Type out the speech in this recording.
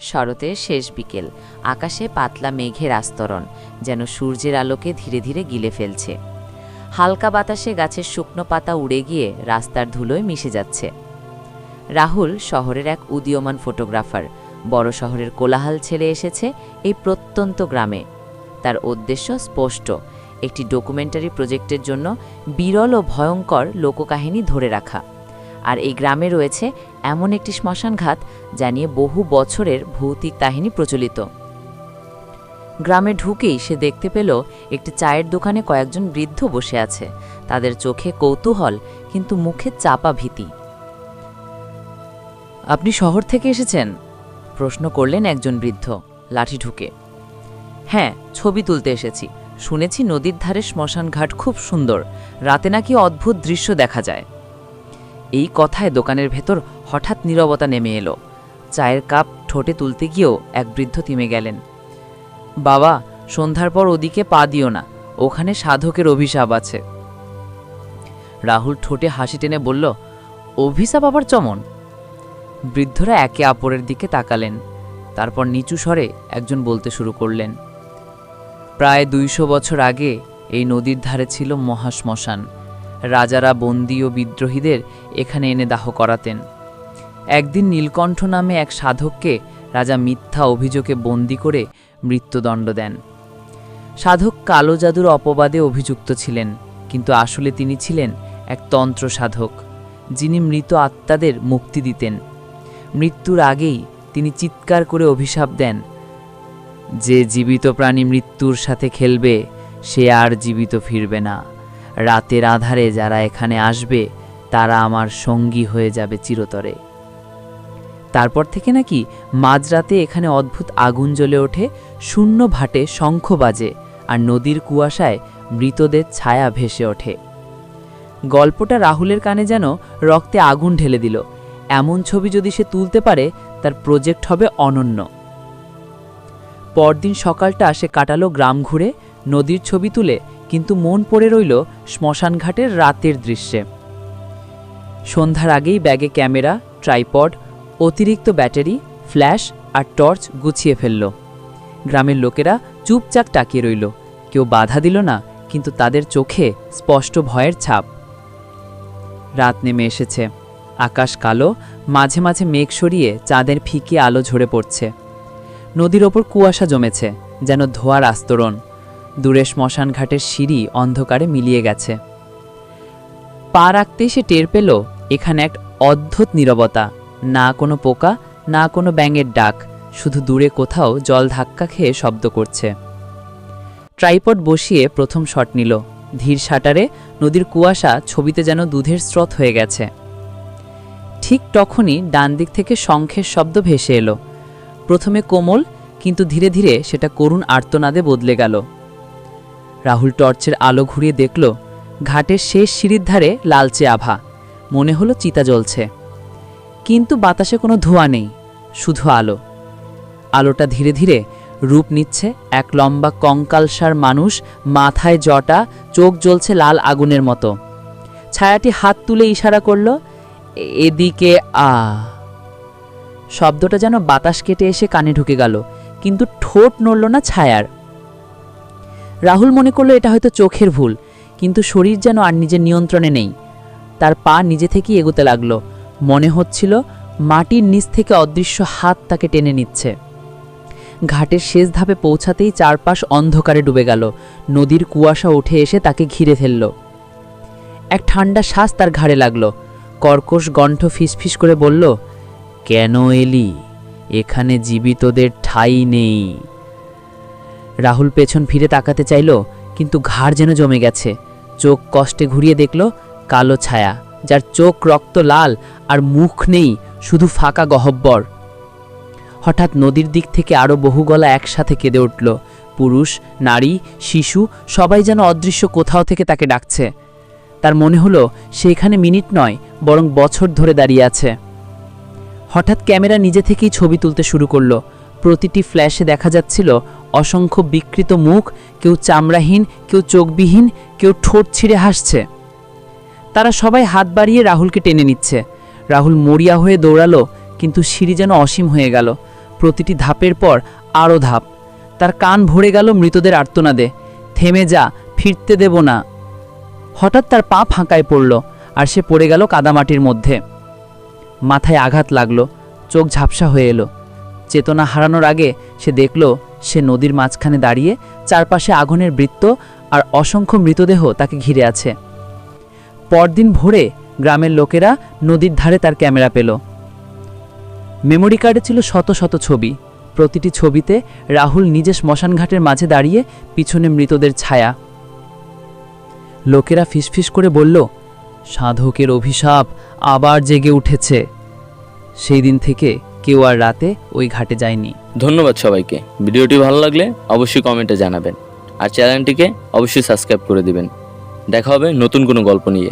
শরতের শেষ বিকেল। আকাশে পাতলা মেঘের আস্তরণ, যেন সূর্যের আলোকে ধীরে ধীরে গিলে ফেলছে। হালকা বাতাসে গাছের শুকনো পাতা উড়ে গিয়ে রাস্তার ধুলোয় মিশে যাচ্ছে। রাহুল শহরের এক উদীয়মান ফটোগ্রাফার। বড় শহরের কোলাহাল ছেড়ে এসেছে এই প্রত্যন্ত গ্রামে। তার উদ্দেশ্য স্পষ্ট, একটি ডকুমেন্টারি প্রজেক্টের জন্য বিরল ও ভয়ঙ্কর লোককাহিনী ধরে রাখা। আর এই গ্রামে রয়েছে এমন একটি শ্মশানঘাত যা নিয়ে বহু বছরের ভৌতিক কাহিনী প্রচলিত। গ্রামে ঢুকেই সে দেখতে পেল একটি চায়ের দোকানে কয়েকজন বৃদ্ধ বসে আছে। তাদের চোখে কৌতূহল, কিন্তু মুখে চাপা ভীতি। আপনি শহর থেকে এসেছেন? প্রশ্ন করলেন একজন বৃদ্ধ, লাঠি ঢুকে। হ্যাঁ ছবি তুলতে এসেছি। শুনেছি নদীর ধারে শ্মশানঘাট খুব সুন্দর। রাতে নাকি অদ্ভুত দৃশ্য দেখা যায়। এই কথায় দোকানের ভেতর হঠাৎ নীরবতা নেমে এলো। চায়ের কাপ ঠোঁটে তুলতে গিয়েও এক বৃদ্ধ থেমে গেলেন। বাবা, সন্ধ্যার পর ওদিকে পা দিও না, ওখানে সাধকের অভিশাপ আছে। রাহুল ঠোঁটে হাসি টেনে বলল, অভিশাপ আবার চমন? বৃদ্ধরা একে অপরের দিকে তাকালেন, তারপর নিচু স্বরে একজন বলতে শুরু করলেন, প্রায় দুইশো বছর আগে এই নদীর ধারে ছিল মহাশ্মশান। রাজারা বন্দী ও বিদ্রোহীদের এখানে এনে দাহ করাতেন। একদিন নীলকণ্ঠ নামে এক সাধককে রাজা মিথ্যা অভিযোগে বন্দি করে মৃত্যুদণ্ড দেন। সাধক কালো জাদুর অপবাদে অভিযুক্ত ছিলেন, কিন্তু আসলে তিনি ছিলেন এক তন্ত্র সাধক, যিনি মৃত আত্মাদের মুক্তি দিতেন। মৃত্যুর আগেই তিনি চিৎকার করে অভিশাপ দেন, যে জীবিত প্রাণী মৃত্যুর সাথে খেলবে, সে আর জীবিত ফিরবে না। রাতের আধারে যারা এখানে আসবে, তারা আমার সঙ্গী হয়ে যাবে চিরতরে। তারপর থেকে নাকি মাঝরাতে এখানে অদ্ভুত আগুন জ্বলে ওঠে, শূন্য ভাটে শঙ্খ বাজে, আর নদীর কুয়াশায় মৃতদের ছায়া ভেসে ওঠে। গল্পটা রাহুলের কানে যেন রক্তে আগুন ঢেলে দিল। এমন ছবি যদি সে তুলতে পারে, তার প্রজেক্ট হবে অনন্য। পরদিন সকালটা সে কাটালো গ্রাম ঘুরে, নদীর ছবি তুলে কিন্তু মন পড়ে রইল শ্মশানঘাটের রাতের দৃশ্যে। সন্ধ্যার আগেই ব্যাগে ক্যামেরা, ট্রাইপড, অতিরিক্ত ব্যাটারি, ফ্ল্যাশ আর টর্চ গুছিয়ে ফেলল। গ্রামের লোকেরা চুপচাপ তাকিয়ে রইল। কেউ বাধা দিল না, কিন্তু তাদের চোখে স্পষ্ট ভয়ের ছাপ। রাত নেমে এসেছে। আকাশ কালো, মাঝে মাঝে মেঘ সরিয়ে চাঁদের ফিকে আলো ঝরে পড়ছে। নদীর ওপর কুয়াশা জমেছে, যেন ধোয়ার আস্তরণ। দূরে শ্মশান ঘাটের সিঁড়ি অন্ধকারে মিলিয়ে গেছে। পা রাখতেই সে টের পেল, এখানে এক অদ্ভুত নীরবতা। না কোনো পোকা, না কোনো ব্যাঙের ডাক, শুধু দূরে কোথাও জল ধাক্কা খেয়ে শব্দ করছে। ট্রাইপড বসিয়ে প্রথম শট নিল। ধীর শাটারে নদীর কুয়াশা ছবিতে যেন দুধের স্রোত হয়ে গেছে। ঠিক তখনই ডান দিক থেকে শঙ্খের শব্দ ভেসে এলো। প্রথমে কোমল, কিন্তু ধীরে ধীরে সেটা করুণ আর্তনাদে বদলে গেল। রাহুল টর্চের আলো ঘুরিয়ে দেখল, ঘাটের শেষ সিঁড়ির ধারে লালচে আভা। মনে হলো চিতা জ্বলছে। কিন্তু বাতাসে কোনো ধোঁয়া নেই, শুধু আলো। আলোটা ধীরে ধীরে রূপ নিচ্ছে এক লম্বা কঙ্কালসার মানুষ মাথায় জটা, চোখ জ্বলছে লাল আগুনের মতো। ছায়াটি হাত তুলে ইশারা করল এদিকে আ। শব্দটা যেন বাতাস কেটে এসে কানে ঢুকে গেল, কিন্তু ঠোঁট নড়ল না ছায়ার। রাহুল মনে করল এটা হয়তো চোখের ভুল, কিন্তু শরীর যেন আর নিজের নিয়ন্ত্রণে নেই। তার পা নিজে থেকেই এগোতে লাগল। মনে হচ্ছিল মাটির নিচ থেকে অদৃশ্য হাত তাকে টেনে নিচ্ছে। ঘাটের শেষ ধাপে পৌঁছাতেই চারপাশ অন্ধকারে ডুবে গেল। নদীর কুয়াশা উঠে এসে তাকে ঘিরে ফেলল। এক ঠান্ডা শ্বাস তার ঘাড়ে লাগল। কর্কশ গণ্ঠ ফিসফিস করে বলল, কেন এলি? এখানে জীবিতদের ঠাঁই নেই। রাহুল পেছন ফিরে তাকাতে চাইল, কিন্তু ঘাড় যেন জমে গেছে। চোখ কষ্টে ঘুরিয়ে দেখল, কালো ছায়া, যার চোখ রক্ত লাল আর মুখ নেই, শুধু ফাঁকা গহব্বর। হঠাৎ নদীর দিক থেকে আরও বহু গলা একসাথে কেঁদে উঠল। পুরুষ, নারী, শিশু, সবাই যেন অদৃশ্য কোথাও থেকে তাকে ডাকছে। তার মনে হলো, সে এখানে মিনিট নয়, বরং বছর ধরে দাঁড়িয়ে আছে। হঠাৎ ক্যামেরা নিজে থেকেই ছবি তুলতে শুরু করল। প্রতিটি ফ্ল্যাশে দেখা যাচ্ছিল অসংখ্য বিকৃত মুখ, কেউ চামড়াহীন, কেউ চোখবিহীন, কেউ ঠোঁট ছিঁড়ে হাসছে। তারা সবাই হাত বাড়িয়ে রাহুলকে টেনে নিচ্ছে। রাহুল মরিয়া হয়ে দৌড়ালো, কিন্তু সিঁড়ি যেন অসীম হয়ে গেল। প্রতিটি ধাপের পর আরও ধাপ। তার কান ভরে গেল মৃতদের আর্তনাদে। থেমে যা, ফিরতে দেব না। হঠাৎ তার পা ফাঁকায় পড়ল, আর সে পড়ে গেল কাদামাটির মধ্যে। মাথায় আঘাত লাগল, চোখ ঝাপসা হয়ে এলো। চেতনা হারানোর আগে সে দেখল সে নদীর মাঝখানে দাঁড়িয়ে চারপাশে আগুনের বৃত্ত আর অসংখ্য মৃতদেহ তাকে ঘিরে আছে। পরদিন ভোরে গ্রামের লোকেরা নদীর ধারে তার ক্যামেরা পেল। মেমোরি কার্ডে ছিল শত শত ছবি। প্রতিটি ছবিতে রাহুল নিজে শ্মশানঘাটের মাঝে দাঁড়িয়ে পিছনে মৃতদের ছায়া। লোকেরা ফিসফিস করে বলল, সাধকের অভিশাপ আবার জেগে উঠেছে। সেই দিন থেকে কেউ আর রাতে ওই ঘাটে যায়নি। ধন্যবাদ সবাইকে। ভিডিওটি ভালো লাগলে অবশ্যই কমেন্টে জানাবেন। আর চ্যানেলটিকে অবশ্যই সাবস্ক্রাইব করে দিবেন। দেখা হবে নতুন কোনো গল্প নিয়ে।